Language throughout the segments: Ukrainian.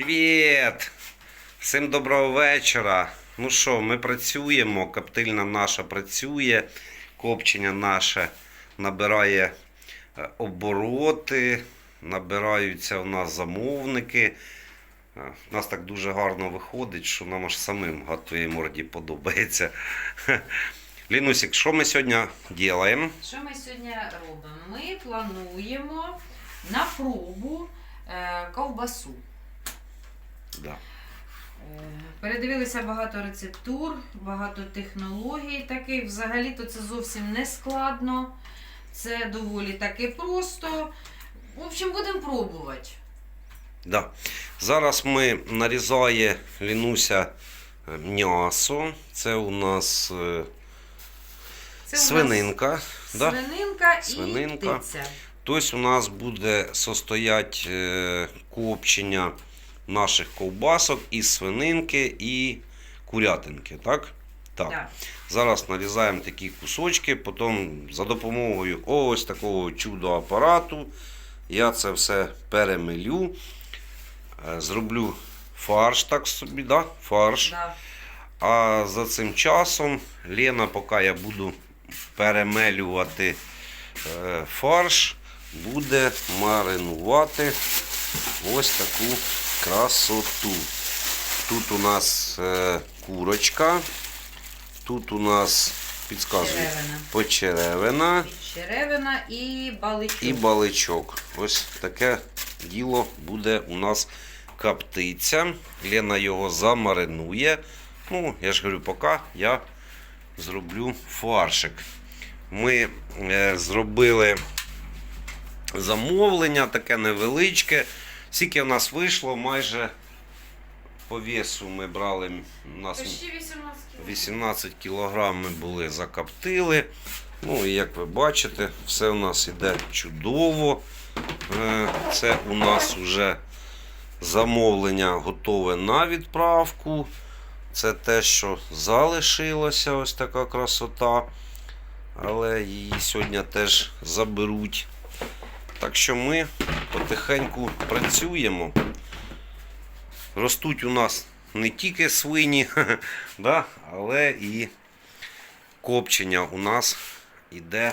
Привіт! Всім доброго вечора. Ну що, ми працюємо, коптильна наша працює, копчення наше набирає е, обороти, набираються у нас замовники. Е, У нас так дуже гарно виходить, що нам аж самим гад морді подобається. Лінусік, що ми сьогодні робимо? Що ми сьогодні робимо? Ми плануємо на пробу е, ковбасу. Да. Е, Передивилися багато рецептур, багато технологій таких. Взагалі-то це зовсім не складно. Це доволі таки просто. В общем, будемо пробувати. Да. Зараз ми нарізає Лінуся е, м'ясо. Це у нас е, Це у свининка. нас Да? свининка і Свининка. птиця. Тобто у нас буде состоять е, копчення наших ковбасок із свининки і курятинки. Так? Так. Да. Зараз нарізаємо такі кусочки, потім за допомогою ось такого чудо апарату я це все перемилю, е, зроблю фарш, так собі, да? фарш. Да. А за цим часом Лена, поки я буду перемелювати е, фарш, буде маринувати ось таку красоту. Тут у нас е, курочка, тут у нас Черевина. почеревина Черевина і баличок. і баличок. Ось таке діло буде у нас коптиця. Лена його замаринує. Ну, я ж говорю, поки я зроблю фаршик. Ми е, зробили замовлення, таке невеличке. Скільки в нас вийшло, майже по весу ми брали. У нас 18 кг. ми були закоптили. Ну і як ви бачите, все у нас іде чудово. Е, Це у нас вже замовлення готове на відправку. Це те, що залишилося, ось така красота. Але її сьогодні теж заберуть. Так що ми потихеньку працюємо. Ростуть у нас не тільки свині, да, але і копчення у нас іде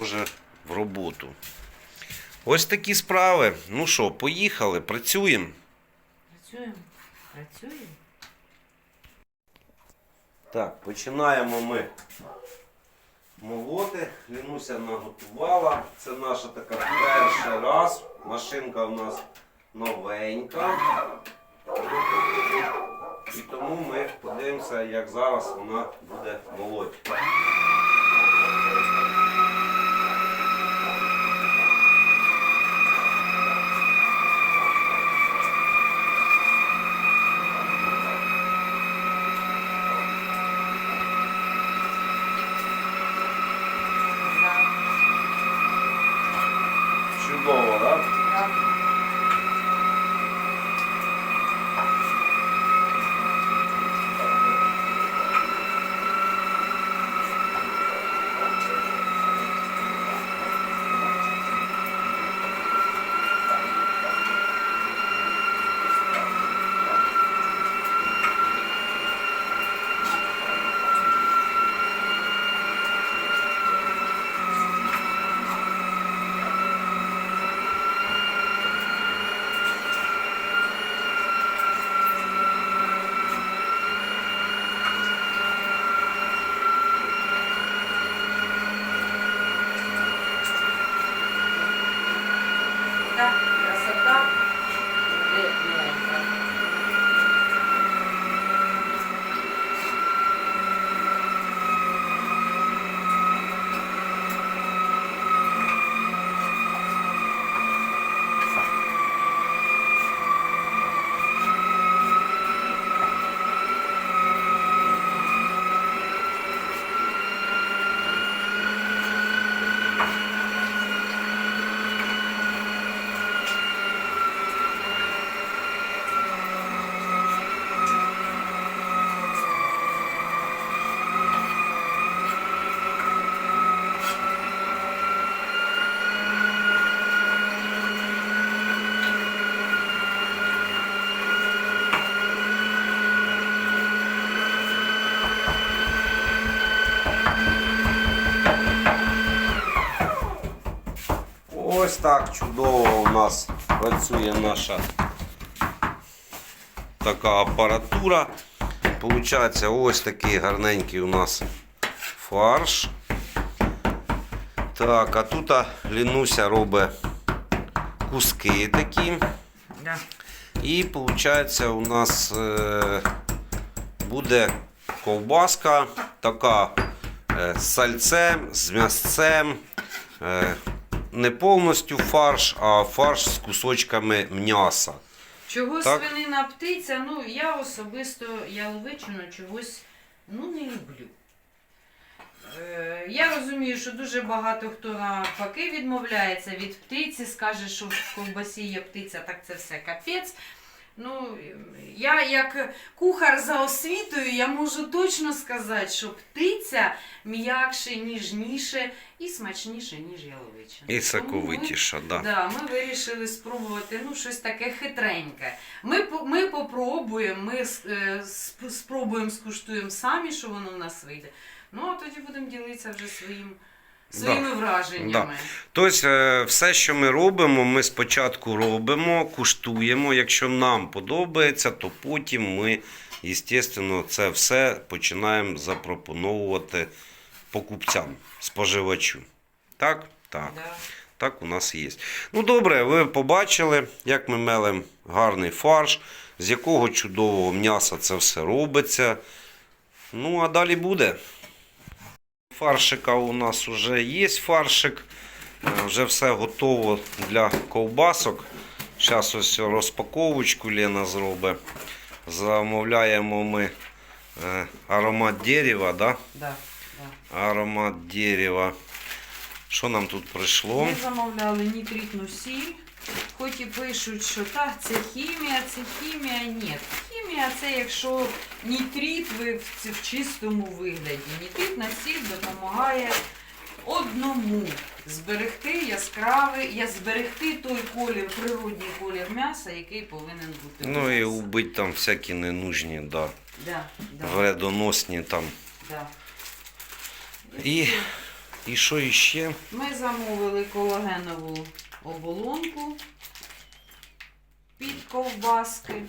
вже в роботу. Ось такі справи. Ну що, поїхали, працюємо. Працюємо. Працюємо. Так, починаємо ми молоти. Лінуся наготувала. Це наша така перший раз. Машинка у нас новенька. І тому ми подивимося, як зараз вона буде молоти. Так чудово у нас працює наша така апаратура. Получається ось такий гарненький у нас фарш. Так, а тут Лінуся робить куски такі. І виходить, у нас е, буде ковбаска така е, з сальцем, з м'ясцем. Не повністю фарш, а фарш з кусочками м'яса. Чого Так. свинина птиця? Ну, я особисто яловичину чогось ну, не люблю. Е, я розумію, що дуже багато хто навпаки відмовляється від птиці, скаже, що в ковбасі є птиця, так це все капець. Ну, я як кухар за освітою, я можу точно сказати, що птиця м'якше, ніжніше і смачніше, ніж яловичина. І соковитіша, да. Да, ми вирішили спробувати ну, щось таке хитреньке. Ми, ми попробуємо, ми е, спробуємо, скуштуємо самі, що воно в нас вийде. Ну, а тоді будемо ділитися вже своїм, своїми враженнями. Тобто, е, все, що ми робимо, ми спочатку робимо, куштуємо. Якщо нам подобається, то потім ми, звісно, це все починаємо запропоновувати покупцям, споживачу. Так? Так. Да. Так у нас є. Ну добре, ви побачили, як ми мелимо гарний фарш, з якого чудового м'яса це все робиться. Ну, а далі буде. Фаршика у нас вже є фаршик. Вже все готово для ковбасок. Зараз ось розпаковочку Лена зробить. Замовляємо ми е, аромат дерева, да? Да, да. Аромат дерева. Що нам тут прийшло? Ми замовляли нітритну сіль, хоч і пишуть, що так, це хімія, це хімія. Ні. Хімія це якщо нітрит ви в, чистому вигляді. Нітритна сіль допомагає одному зберегти яскравий, я зберегти той колір, природній колір м'яса, який повинен бути. Ну і нас. убити там всякі ненужні, да, Да, да, вредоносні там. да. І, і що іще? Ми замовили колагенову оболонку під ковбаски.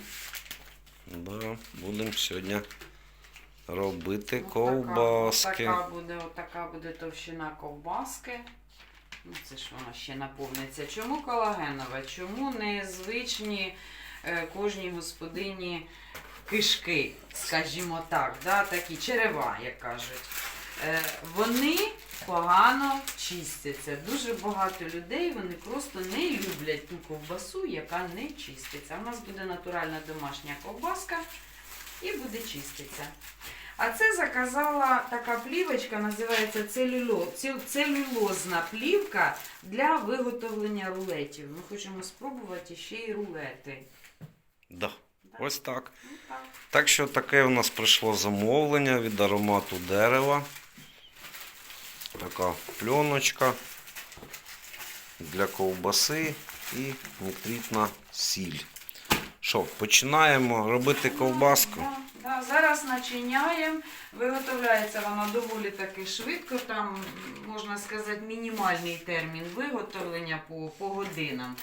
Да, будемо сьогодні робити Ось ковбаски. Така, отака буде, отака буде товщина ковбаски. Ну, це ж вона ще наповниться. Чому колагенова? Чому не звичні е, кожній господині кишки, скажімо так, да? такі черева, як кажуть. Е, вони погано чистяться. Дуже багато людей вони просто не люблять ту ковбасу, яка не чиститься. У нас буде натуральна домашня ковбаска і буде чиститися. А це заказала така плівочка, називається целюло, целюлозна плівка для виготовлення рулетів. Ми хочемо спробувати ще й рулети. Да. Да. Ось так. Ну, так. Так що таке у нас прийшло замовлення від аромату дерева. Така пленочка для ковбаси і нітритна сіль. Що, починаємо робити ковбаску? Да. Зараз начиняємо. Виготовляється вона доволі таки швидко. Там, можна сказати, мінімальний термін виготовлення по, по годинам.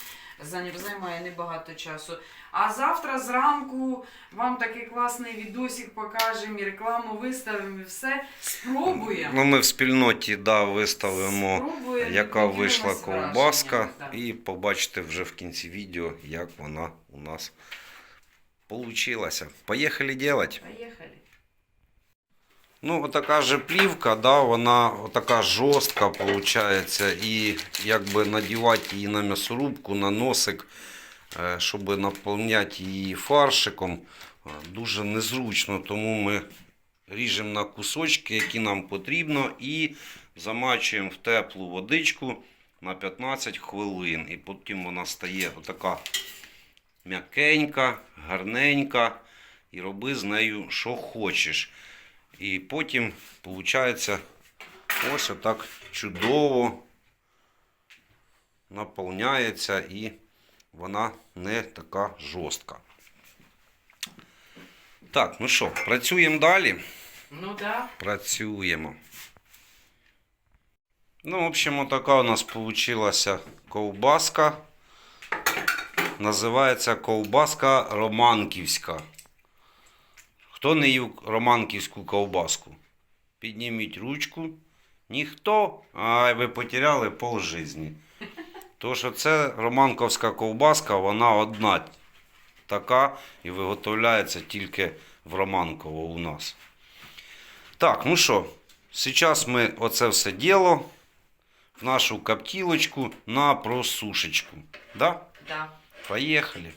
Зай- Займає небагато часу. А завтра зранку вам такий класний відосик покажемо, і рекламу виставимо і все. Спробуємо. Ну, ми в спільноті да, виставимо, Спробуємо, яка вийшла ковбаска, і побачите вже в кінці відео, як вона у нас получилася. Поїхали делать. Поїхали. Ну, отака же плівка, да, вона отака жорстка виходить. І якби надівати її на м'ясорубку, на носик, е, щоб наповняти її фаршиком, е, дуже незручно. Тому ми ріжемо на кусочки, які нам потрібно, і замачуємо в теплу водичку на 15 хвилин. І потім вона стає отака м'якенька, гарненька. І роби з нею, що хочеш. І потім, виходить, ось отак чудово наповняється і вона не така жорстка. Так, ну що, працюємо далі. Ну так. Да. Працюємо. Ну, в общем, така у нас получилася ковбаска. Називається ковбаска романківська. Хто не їв романківську ковбаску? Підніміть ручку. Ніхто, а ви потеряли пол житті. Тому що це романковська ковбаска, вона одна така і виготовляється тільки в Романково у нас. Так, ну що, зараз ми оце все діло в нашу коптілочку на просушечку. Да? Да. Поїхали.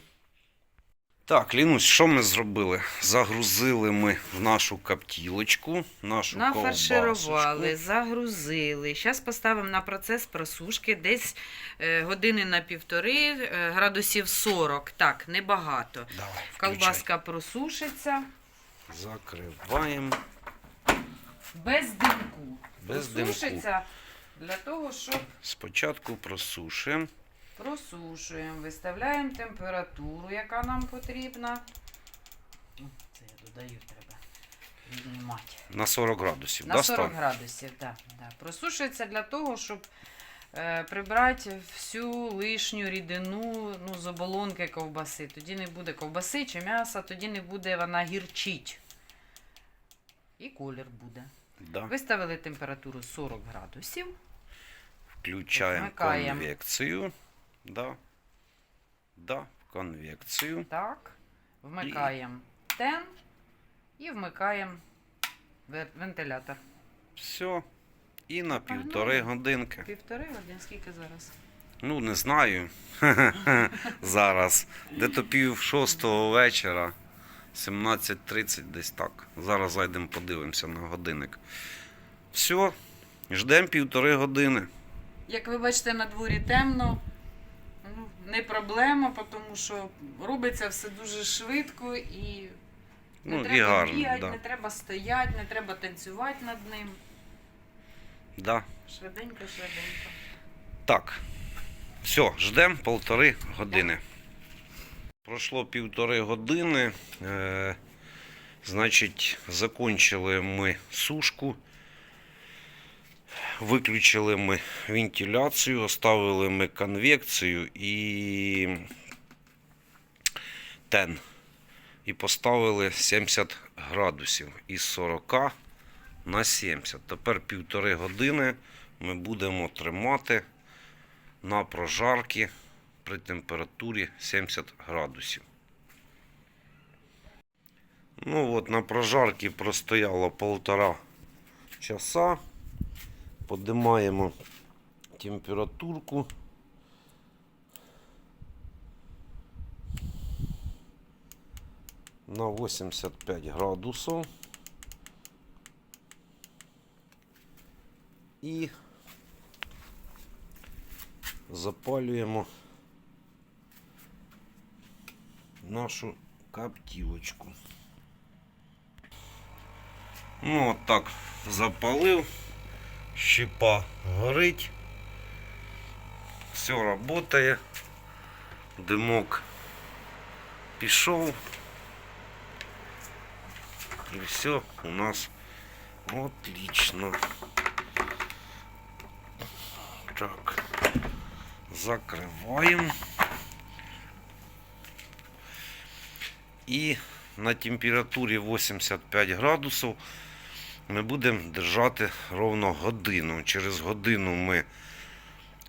Так, Лінусь, що ми зробили? Загрузили ми в нашу коптілочку, нашу Нафарширували, загрузили. Зараз поставимо на процес просушки десь е, години на півтори, е, градусів 40. Так, небагато. Давай, включай. Колбаска просушиться Закриваємо. без димку. Без димку. Просушиться для того, щоб Спочатку просушуємо. Просушуємо, виставляємо температуру, яка нам потрібна. Це я додаю, треба віднімати. На 40 градусів. На да, 40 став? градусів, так. Да, Просушується для того, щоб е, прибрати всю лишню рідину ну, з оболонки ковбаси. Тоді не буде ковбаси чи м'яса, тоді не буде вона гірчить. І колір буде. Да. Виставили температуру 40 градусів. Включаємо Вмикаємо. конвекцію. Да. Да, конвекцію. Так. Вмикаємо тен і вмикаємо вентилятор. Все. І на Погнали. півтори годинки. Півтори годин, скільки зараз? Ну, не знаю. Зараз. Де то пів шостого вечора. 17.30 десь так. Зараз зайдемо, подивимося на годинник. Все. Ждемо півтори години. Як ви бачите, на дворі темно. Не проблема, тому що робиться все дуже швидко і не Ну, і треба гарно. бігати, Да. не треба стояти, не треба танцювати над ним. Да. Швиденько, швиденько. Так. Все, ждемо полтори години. Пройшло півтори години. Е, значить, закончили ми сушку. Виключили ми вентиляцію, оставили ми конвекцію і тен. І поставили 70 градусів із 40 на 70. Тепер півтори години ми будемо тримати на прожарки при температурі 70 градусів. Ну от на прожарці простояло полтора часа. Подимаємо температурку. На 85 градусів. І запалюємо нашу коптілочку. Ну, от так запалив, щепа горить, все працює, димок пішов. І все у нас отлично. Так. Закриваємо. І на температурі 85 градусів ми будемо держати ровно годину. Через годину ми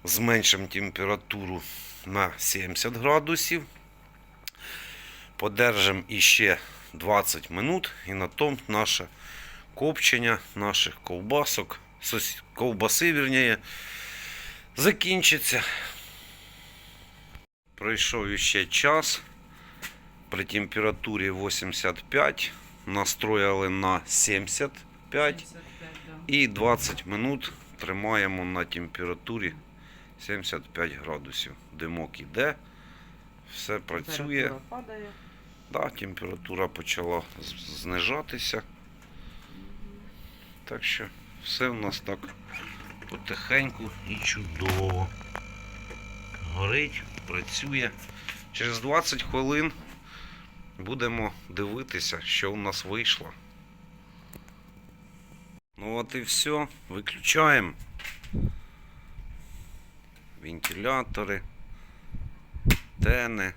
зменшимо температуру на 70 градусів. Подержимо іще 20 минут і на тому наше копчення наших ковбасок, ковбаси, вірніше, закінчиться. Пройшов ще час. При температурі 85 настроїли на 75 75, і 20 минут тримаємо на температурі 75 градусів. Димок іде, все працює. Падає. Да, температура почала знижатися. Так що все у нас так потихеньку і чудово. Горить, працює. Через 20 хвилин будемо дивитися, що у нас вийшло. Ну от і все. Виключаємо. вентилятори, тени.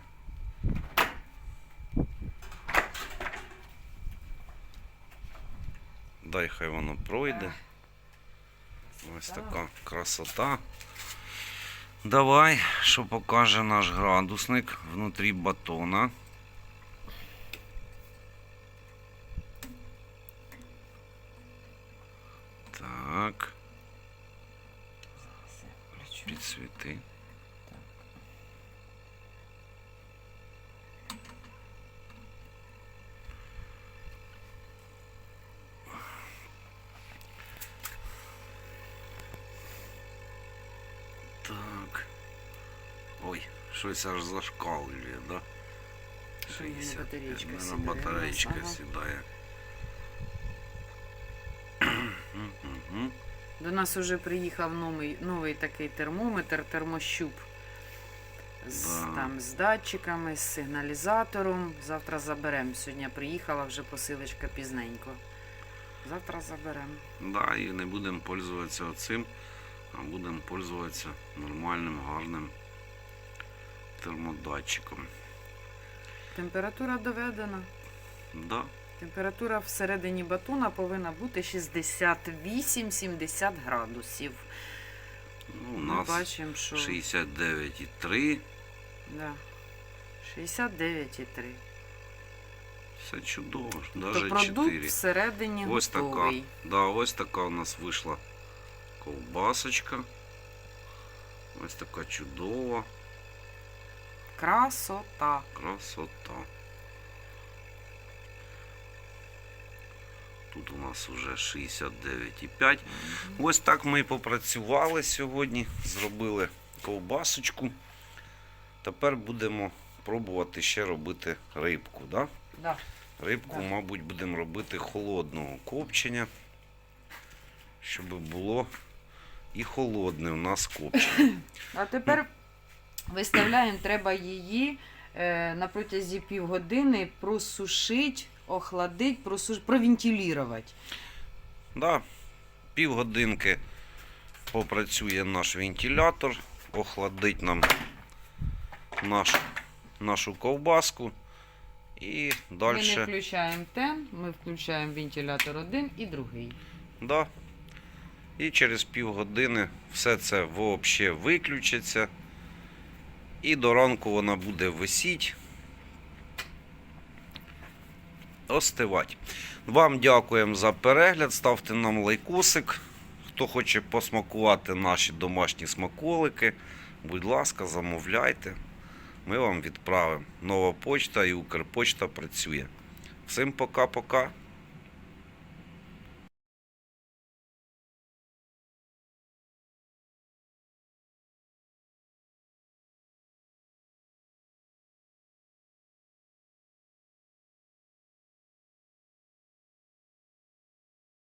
Дай хай воно пройде. Ось така красота. Давай, що покаже наш градусник внутрі батона. Так, підсвіти. Так. Ой, щось аж зашкалює, да? Що в мене 60. батареєчка В мене сідає у нас, ага. сідає. До нас вже приїхав новий, новий такий термометр, термощуп. З, Да. там, з датчиками, з сигналізатором. Завтра заберемо. Сьогодні приїхала вже посилочка пізненько. Завтра заберемо. Да, і не будемо пользуватися оцим, а будемо пользуватися нормальним, гарним термодатчиком. Температура доведена. Да. Температура всередині батона повинна бути 68-70 градусів. Ну, у нас бачимо, що 69,3. да, 69,3. Все чудово. То Навіть продукт 4. всередині Ось така. Да, ось така у нас вийшла ковбасочка. Ось така чудова Красота. красота. Тут у нас вже 69,5. Ось так ми і попрацювали сьогодні. Зробили ковбасочку. Тепер будемо пробувати ще робити рибку. Да? Да. Рибку, Так. мабуть, будемо робити холодного копчення, щоб було і холодне у нас копчення. А тепер виставляємо, треба її е, на протязі півгодини просушити, охладити, просуш... провентилювати. Да, півгодинки попрацює наш вентилятор, охладить нам наш, нашу ковбаску. І Ми не включаємо тен, ми включаємо вентилятор один і другий. Да. І через півгодини все це взагалі виключиться. І до ранку вона буде висіти. Остивати. Вам дякуємо за перегляд. Ставте нам лайкосик. Хто хоче посмакувати наші домашні смаколики, будь ласка, замовляйте. Ми вам відправимо. Нова почта і Укрпочта працює. Всім пока-пока.